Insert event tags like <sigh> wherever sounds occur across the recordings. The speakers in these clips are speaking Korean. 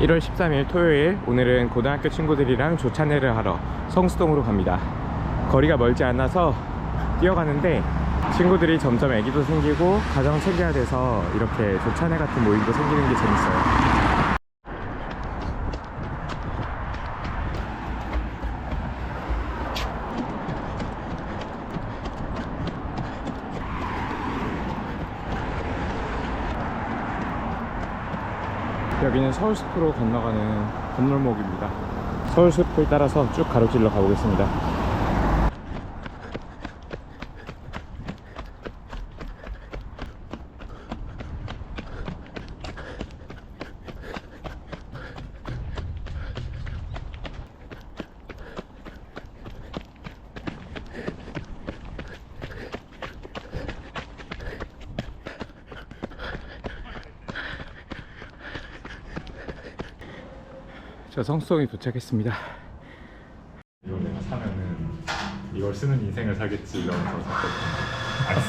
1월 13일 토요일 오늘은 고등학교 친구들이랑 조찬회를 하러 성수동으로 갑니다. 거리가 멀지 않아서 뛰어가는데 친구들이 점점 애기도 생기고 가정 챙겨야 돼서 이렇게 조찬회 같은 모임도 생기는 게 재밌어요. 여기는 서울숲으로 건너가는 건널목입니다. 서울숲을 따라서 쭉 가로질러 가보겠습니다. 저 성수동에 도착했습니다. 이거 내가 사면은 이걸 쓰는 인생을 살겠지 이러면서 안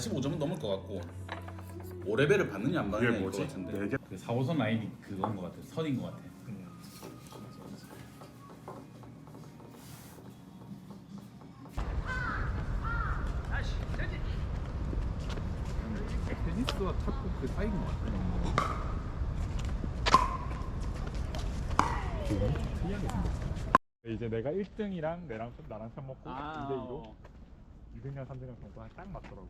쓰고 15점은 넘을 것 같고 5레벨을 받느냐 안 받느냐 것 같은데 그 4호선 라인이 그건 것 같아. 선인 것 같아. 테니스와 탁구 그 사이인 것 같아. 이제 내가 1등이랑 내랑 나랑 편 먹고 아, 2대 2로 어. 2등이랑 3등이랑 정도가 딱 맞더라고.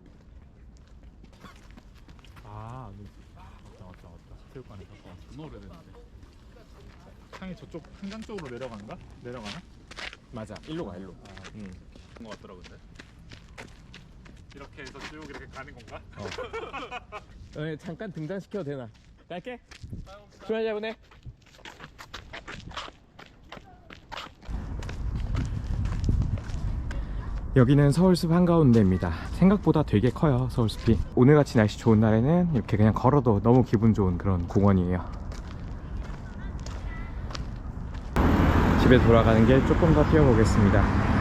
아, 네. 아, 맞다 맞다 맞다. 체육관에서 어. 존나 오래됐는데. 창이 저쪽 한강 쪽으로 내려가는가? 내려가나? 맞아. 일로 가 일로. 응. 그런 것 같더라 근데. 이렇게 해서 쭉 이렇게 가는 건가? 어, <laughs> 잠깐 등장 시켜도 되나? 갈게. 수고하자 보내. 여기는 서울숲 한가운데입니다. 생각보다 되게 커요, 서울숲이. 오늘같이 날씨 좋은 날에는 이렇게 그냥 걸어도 너무 기분 좋은 그런 공원이에요. 집에 돌아가는 길 조금 더 뛰어보겠습니다.